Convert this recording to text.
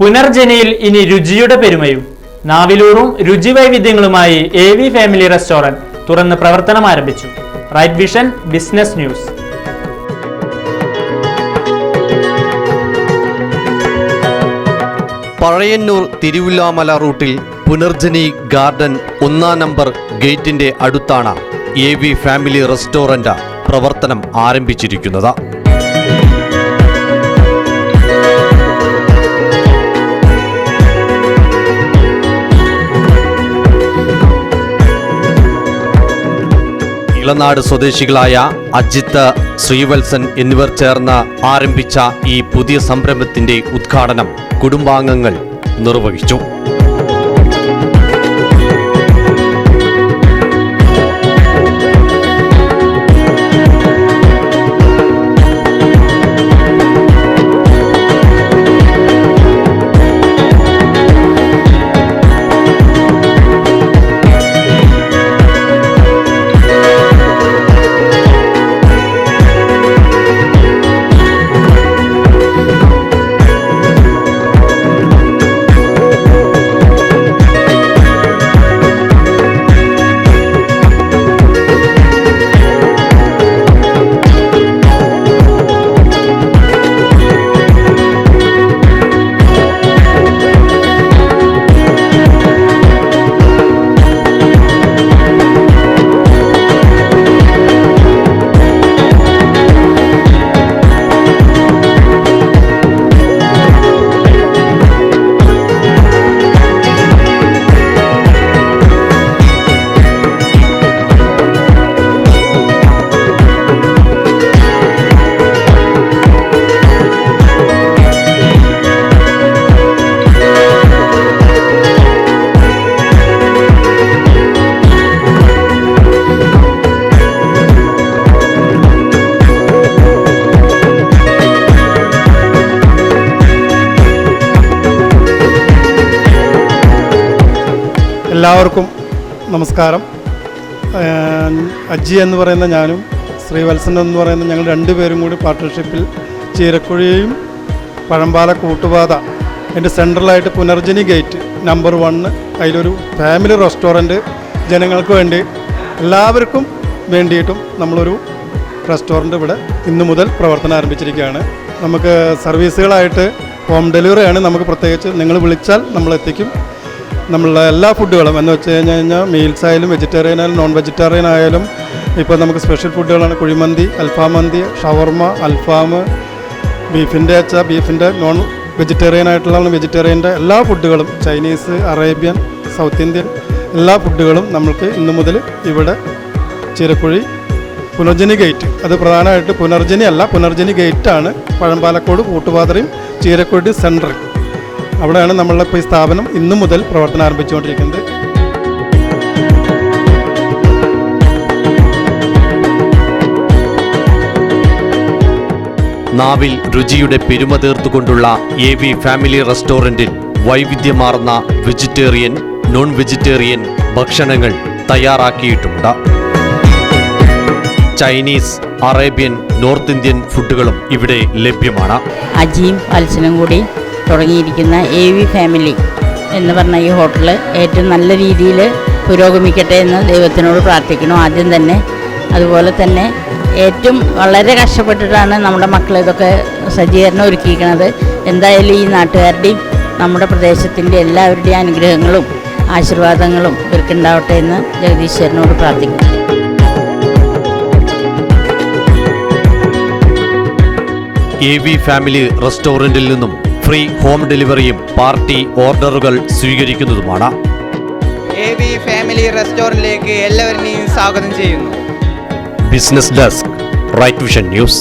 പുനർജനയിൽ ഇനി രുചിയുടെ പെരുമയും. നാവിലൂറും രുചി വൈവിധ്യങ്ങളുമായി എ വി ഫാമിലി റെസ്റ്റോറന്റ് തുറന്ന് പ്രവർത്തനം ആരംഭിച്ചു. Right vision business news Pazhayannur Thiruvilwamala റൂട്ടിൽ പുനർജനി ഗാർഡൻ ഒന്നാം നമ്പർ ഗേറ്റിന്റെ അടുത്താണ് എ വി ഫാമിലി റെസ്റ്റോറന്റ് പ്രവർത്തനം ആരംഭിച്ചിരിക്കുന്നത്. ഇളനാട് സ്വദേശികളായ അജിത്ത് ശ്രീവത്സൻ എന്നിവർ ചേർന്ന് ആരംഭിച്ച ഈ പുതിയ സംരംഭത്തിന്റെ ഉദ്ഘാടനം കുടുംബാംഗങ്ങൾ നിർവഹിച്ചു. എല്ലാവർക്കും നമസ്കാരം. അജി അജ്ജി എന്ന് പറയുന്ന ഞാനും ശ്രീവത്സൻ എന്ന് പറയുന്ന ഞങ്ങൾ രണ്ടുപേരും കൂടി പാർട്ട്ണർഷിപ്പിൽ ചീരക്കുഴിയും പഴമ്പാല കൂട്ടുപാത എന്റെ സെൻട്രലായിട്ട് പുനർജനി ഗേറ്റ് നമ്പർ വണ്ണ് അതിലൊരു ഫാമിലി റെസ്റ്റോറന്റ് ജനങ്ങൾക്ക് വേണ്ടി എല്ലാവർക്കും വേണ്ടിയിട്ടും നമ്മളൊരു റെസ്റ്റോറന്റ് ഇവിടെ ഇന്നു മുതൽ പ്രവർത്തനം ആരംഭിച്ചിരിക്കുകയാണ്. നമുക്ക് സർവീസുകളായിട്ട് ഹോം ഡെലിവറിയാണ് നമുക്ക് പ്രത്യേകിച്ച് നിങ്ങൾ വിളിച്ചാൽ നമ്മൾ എത്തിക്കും നമ്മളുടെ എല്ലാ ഫുഡുകളും എന്ന് വെച്ച് കഴിഞ്ഞ് കഴിഞ്ഞാൽ മീൽസ് ആയാലും വെജിറ്റേറിയൻ ആയാലും നോൺ വെജിറ്റേറിയൻ ആയാലും ഇപ്പോൾ നമുക്ക് സ്പെഷ്യൽ ഫുഡുകളാണ് കുഴിമന്തി അൽഫാം മന്തി ഷവർമ അൽഫാം ബീഫിന്റെ അച്ച ബീഫിന്റെ നോൺ വെജിറ്റേറിയൻ ആയിട്ടുള്ള വെജിറ്റേറിയന്റെ എല്ലാ ഫുഡുകളും ചൈനീസ് അറേബ്യൻ സൗത്ത് ഇന്ത്യൻ എല്ലാ ഫുഡുകളും നമ്മൾക്ക് ഇന്നു മുതൽ ഇവിടെ ചിരക്കുഴി പുനർജനി ഗേറ്റ് അത് പ്രധാനമായിട്ട് പുനർജനി അല്ല പുനർജനി ഗേറ്റാണ് പഴമ്പാലക്കോട് കൂട്ടുപാതറയും ചീരക്കുഴി സെൻട്രൽ അവിടെയാണ് നമ്മളുടെ ഇപ്പോൾ ഈ സ്ഥാപനം ഇന്നു മുതൽ പ്രവർത്തനം ആരംഭിച്ചുകൊണ്ടിരിക്കുന്നത്. നാവിൽ രുചിയുടെ പെരുമ തീർത്തുകൊണ്ടുള്ള എ വി ഫാമിലി റെസ്റ്റോറന്റിൽ വൈവിധ്യമാർന്ന വെജിറ്റേറിയൻ നോൺ വെജിറ്റേറിയൻ ഭക്ഷണങ്ങൾ തയ്യാറാക്കിയിട്ടുണ്ട് ചൈനീസ് അറേബ്യൻ നോർത്ത് ഇന്ത്യൻ ഫുഡുകളും ഇവിടെ ലഭ്യമാണ്. അജിയും അൽസനും കൂടി തുടങ്ങിയിരിക്കുന്ന എ വി ഫാമിലി എന്ന് പറഞ്ഞ ഈ ഹോട്ടൽ ഏറ്റവും നല്ല രീതിയിൽ പുരോഗമിക്കട്ടെ എന്ന് ദൈവത്തിനോട് പ്രാർത്ഥിക്കുന്നു. ആദ്യം തന്നെ അതുപോലെ തന്നെ ഏറ്റവും വളരെ കഷ്ടപ്പെട്ടിട്ടാണ് നമ്മുടെ മക്കൾ ഇതൊക്കെ സജ്ജീകരണം ഒരുക്കിയിരിക്കുന്നത്. എന്തായാലും ഈ നാട്ടുകാരുടെയും നമ്മുടെ പ്രദേശത്തിന്റെ എല്ലാവരുടെയും അനുഗ്രഹങ്ങളും ആശീർവാദങ്ങളും ഇവർക്കുണ്ടാവട്ടെ എന്ന് ജഗദീശ്വരനോട് പ്രാർത്ഥിക്കുന്നു. എ വി ഫാമിലി റെസ്റ്റോറന്റിൽ നിന്നും ഫ്രീ ഹോം ഡെലിവറിയും പാർട്ടി ഓർഡറുകൾ സ്വീകരിക്കുന്നതുമാണ്. എ വി ഫാമിലി റെസ്റ്റോറന്റിലേക്ക് എല്ലാവരെയും സ്വാഗതം ചെയ്യുന്നു. Business desk right vision news.